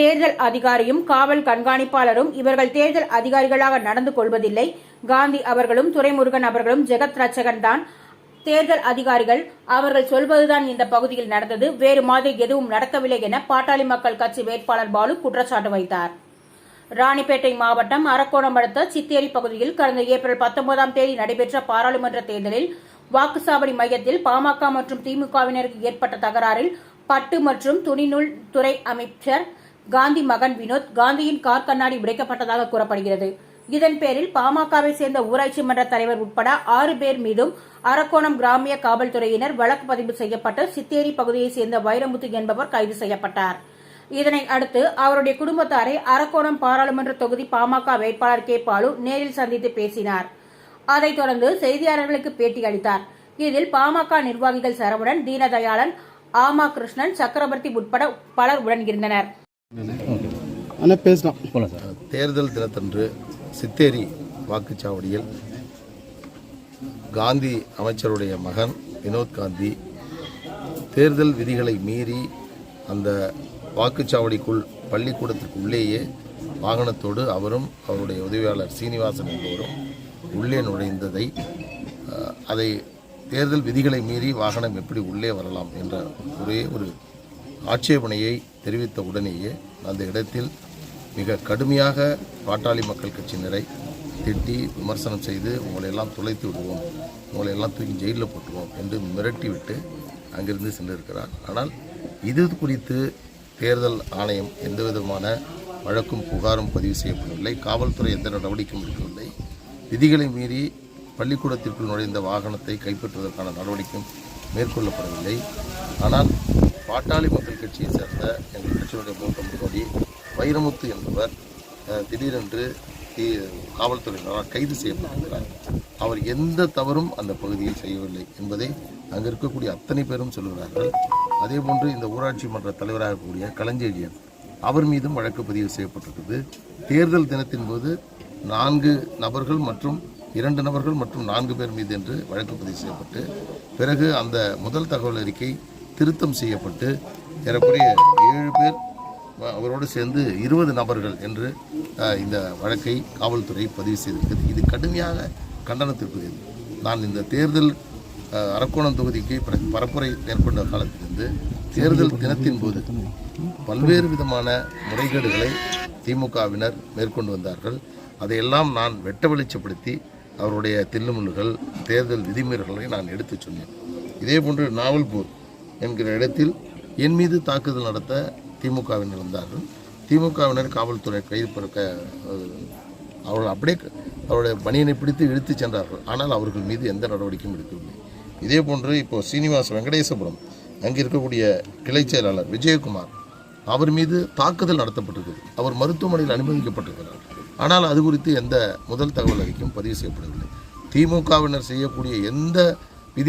தேர்தல் அதிகாரியும் காவல் கண்காணிப்பாளரும் இவர்கள் தேர்தல் அதிகாரிகளாக நடந்து கொள்வதில்லை. காந்தி அவர்களும் துரைமுருகன் அவர்களும் ஜெகத் ரச்சகன் தான் தேர்தல் அதிகாரிகள். அவர்கள் சொல்வதுதான் இந்த பகுதியில் நடந்தது. வேறு மாதிரி எதுவும் நடக்கவில்லை என பாட்டாளி மக்கள் கட்சி வேட்பாளர் பாலு குற்றச்சாட்டு வைத்தார். ராணிப்பேட்டை மாவட்டம் அரக்கோணம் அடுத்த சித்தேரி பகுதியில் கடந்த ஏப்ரல் பத்தொன்பதாம் தேதி நடைபெற்ற பாராளுமன்ற தேர்தலில் வாக்குச்சாவடி மையத்தில் பாமக மற்றும் திமுகவினருக்கு ஏற்பட்ட தகராறில் பட்டு மற்றும் துணிநூல் துறை அமைச்சர் காந்தி மகன் வினோத் காந்தியின் கார் கண்ணாடி உடைக்கப்பட்டதாக கூறப்படுகிறது. இதன் பேரில் பாமகவை சேர்ந்த ஊராட்சி மன்ற தலைவர் உட்பட ஆறு பேர் மீதும் அரக்கோணம் கிராமிய காவல்துறையினர் வழக்கு பதிவு செய்யப்பட்டு சித்தேரி பகுதியைச் சேர்ந்த வைரமுத்து என்பவர் கைது செய்யப்பட்டார். இதனை அடுத்து அவருடைய குடும்பத்தாரை அரக்கோணம் பாராளுமன்ற தொகுதி பாமக வேட்பாளர் கே. பாலு நேரில் சந்தித்து பேசினார். அதைத் தொடர்ந்து செய்தியாளர்களுக்கு பேட்டி அளித்தார். இதில் பாமக நிர்வாகிகள் சரவணன் தீனதயாளன் ஆமா கிருஷ்ணன் சக்கரவர்த்தி உட்பட பலர் உடனிருந்தனர். அண்ணா பேசலாம். போகலாம் சார். தேர்தல் தினத்தன்று சித்தேரி வாக்குச்சாவடியில் காந்தி அமைச்சருடைய மகன் வினோத் காந்தி தேர்தல் விதிகளை மீறி அந்த வாக்குச்சாவடிக்குள் பள்ளிக்கூடத்திற்கு உள்ளேயே வாகனத்தோடு அவரும் அவருடைய உதவியாளர் சீனிவாசன் என்பவரும் உள்ளே நுழைந்ததை அதை தேர்தல் விதிகளை மீறி வாகனம் எப்படி உள்ளே வரலாம் என்ற ஒரே ஒரு ஆட்சேபனையை தெரிவித்த உடனேயே அந்த இடத்தில் மிக கடுமையாக பாட்டாளி மக்கள் கட்சியினரை திட்டி விமர்சனம் செய்து உங்களை எல்லாம் துளைத்து விடுவோம். உங்களை எல்லாம் தூக்கி ஜெயிலில் போட்டுவோம் என்று மிரட்டிவிட்டு அங்கிருந்து சென்றிருக்கிறார். ஆனால் இது குறித்து தேர்தல் ஆணையம் எந்த விதமான வழக்கும் புகாரும் பதிவு செய்யப்படவில்லை. காவல்துறை எந்த நடவடிக்கையும் எடுக்கவில்லை. விதிகளை மீறி பள்ளிக்கூடத்திற்குள் நுழைந்த வாகனத்தை கைப்பற்றுவதற்கான நடவடிக்கையும் மேற்கொள்ளப்படவில்லை. ஆனால் பாட்டாளி மக்கள் கட்சியை சேர்ந்த எங்கள் கட்சியினுடைய மூத்த முன்னோடி வைரமுத்து என்பவர் திடீரென்று காவல்துறையினரால் கைது செய்யப்பட்டிருக்கிறார். அவர் எந்த தவறும் அந்த பகுதியில் செய்யவில்லை என்பதை அங்கு இருக்கக்கூடிய அத்தனை பேரும் சொல்கிறார்கள் அதேபோன்று இந்த ஊராட்சி மன்ற தலைவராக இருக்கக்கூடிய களஞ்செழியன் அவர் மீதும் வழக்கு பதிவு செய்யப்பட்டிருக்கிறது. தேர்தல் தினத்தின் போது நான்கு நபர்கள் மற்றும் இரண்டு நபர்கள் மற்றும் நான்கு பேர் மீது என்று வழக்கு பதிவு செய்யப்பட்டு பிறகு அந்த முதல் தகவல் அறிக்கை திருத்தம் செய்யப்பட்டு ஏறக்குறைய ஏழு பேர் அவரோடு சேர்ந்து இருபது நபர்கள் என்று இந்த வழக்கை காவல்துறை பதிவு செய்திருக்கிறது. இது கடுமையாக கண்டனத்திற்குரியது. நான் இந்த தேர்தல் அரக்கோணம் தொகுதிக்கு பரப்புரை மேற்கொண்ட காலத்திலிருந்து தேர்தல் தினத்தின் போது பல்வேறு விதமான முறைகேடுகளை திமுகவினர் மேற்கொண்டு வந்தார்கள். அதையெல்லாம் நான் வெட்ட வெளிச்சப்படுத்தி அவருடைய தில்லுமுள்ளுகள் தேர்தல் விதிமீறல்களை நான் எடுத்துச் சொன்னேன். இதே போன்று நாவல்பூர் என்கிற இடத்தில் என் மீது தாக்குதல் நடத்த திமுகவினர் இருந்தார்கள். திமுகவினர் காவல்துறை கைது பிறக்க அவர்கள் அப்படியே அவருடைய பணியனை பிடித்து இழுத்துச் சென்றார்கள். ஆனால் அவர்கள் மீது எந்த நடவடிக்கையும் எடுக்கவில்லை. இதே போன்று இப்போ சீனிவாச வெங்கடேசபுரம் அங்கே இருக்கக்கூடிய கிளைச் செயலாளர் விஜயகுமார் அவர் மீது தாக்குதல் நடத்தப்பட்டிருக்கிறது அவர் மருத்துவமனையில் அனுமதிக்கப்பட்டிருக்கிறார். ஆனால் அது குறித்து எந்த முதல் தகவல் அறிக்கையும் பதிவு செய்யப்படவில்லை. திமுகவினர் செய்யக்கூடிய எந்த விதி